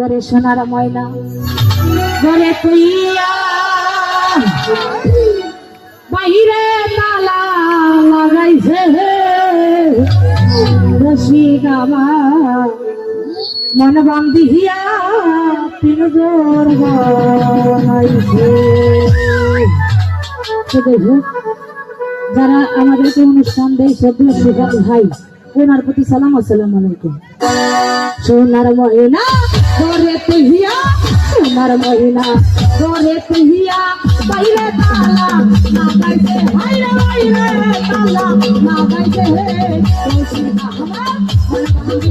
করে সোনার ময়না ঘরে তুইয়া, বাইরে তালা মন বান্ধিয়া যারা আমাদেরকে অনুষ্ঠান দেয় সবগুলো শেখাল ভাই, ওনার প্রতি সালাম আসসালাম আলাইকুম। সোনার মহিনা ঘরে তুহিয়া সোনার মহিনা ঘরে তুহিয়া, বাইরে তালা, না গাইছে হাইরে বাইরে তালা, না গাইছে হে রসিকা আমার মন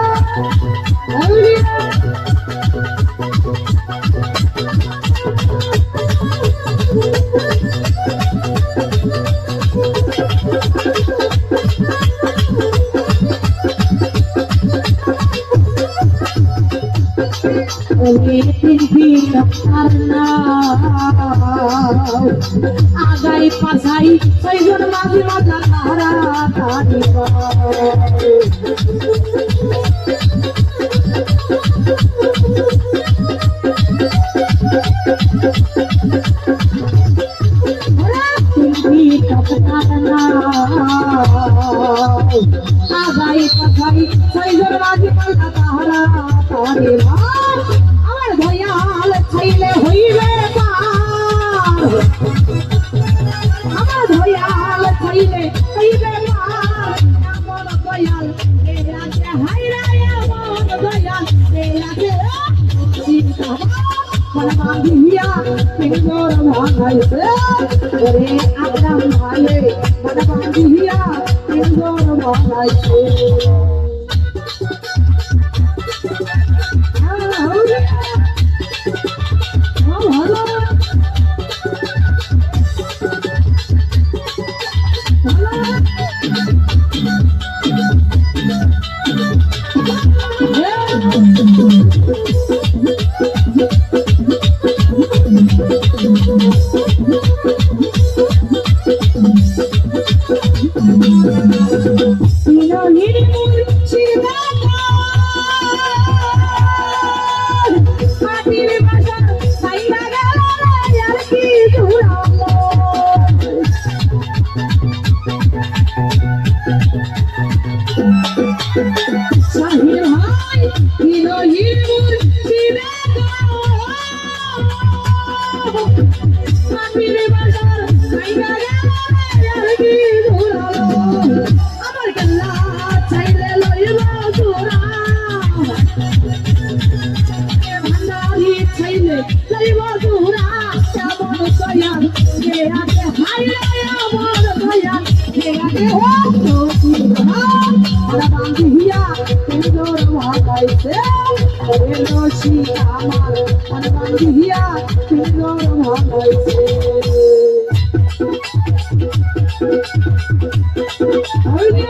আগাই পাশাই সেইজন মাঝি মাজা তাহারা তারিব আগাই পাশাই সেইজন মাঝি আমার ভয়াল ছেলে হইবে পার। আমার ভয়াল ছেলে হইবে পার। আমার দয়াল কে আছে? আমার দয়াল মন বাঁধিয়া পিঙ্গর ভাঙাইছে। ওরে আদম ভালে মন বাঁধিয়া পিঙ্গর ভাঙাইছে। মাটির বাসা সাইরা গেল আর কি জুড়ালো রশি আমার মন বান্ধিয়া সুন্দর ভাগাইছে আমার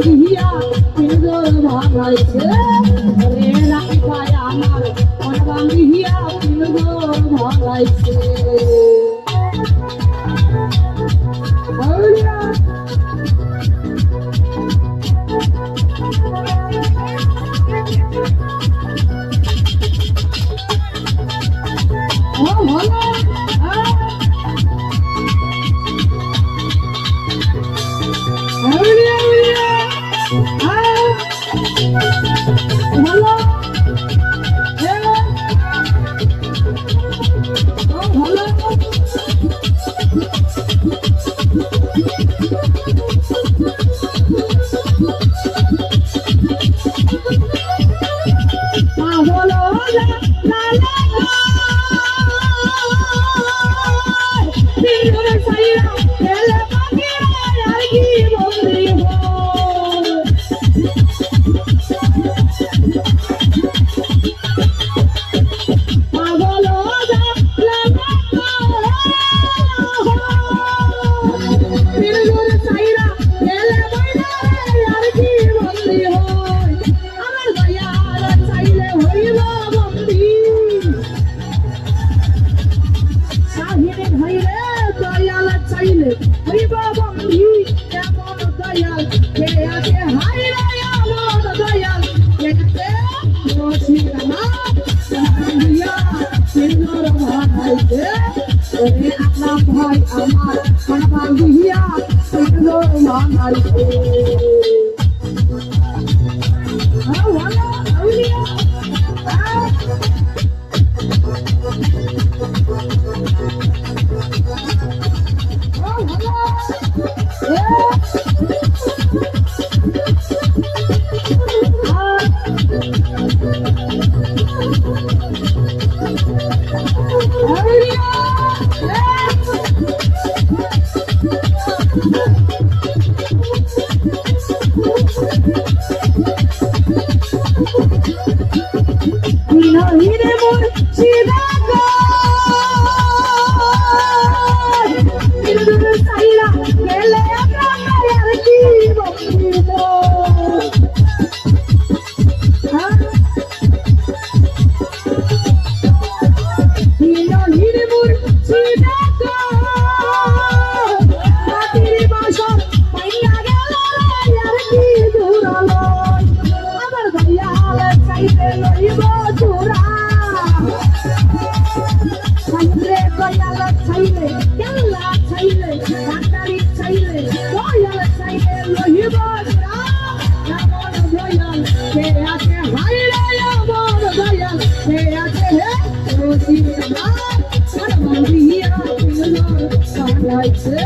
মন বান্ধিয়া পিন্দর সিন্দুর ভাইতে ওরে আপনা ভাই আমার মনবা গিয়া সিন্দুর ভাইতে Ah, wala, কেল্লা চাইলে ডাক্তারি চাইলে দয়াল চাইলে লইব তোরা আমার দয়াল কে আছে হাইরে আমার দয়াল কে আছে হে রোজি আমার মন্দিয়া পিলর সারাইছে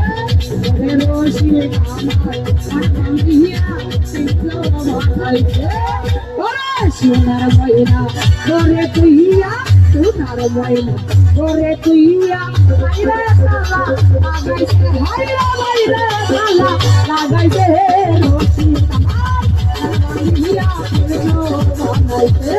রে রোজি আমার মন্দিয়া পিলর সারাইছে ওরে সোনার ময়না ওরে তুইয়া সোনার ময়না ওরে তুইয়া হাইরে সালা লাগাইছে হাইরে হাইরে সালা লাগাইছে ওরে রসি সুন্দর বানাইছে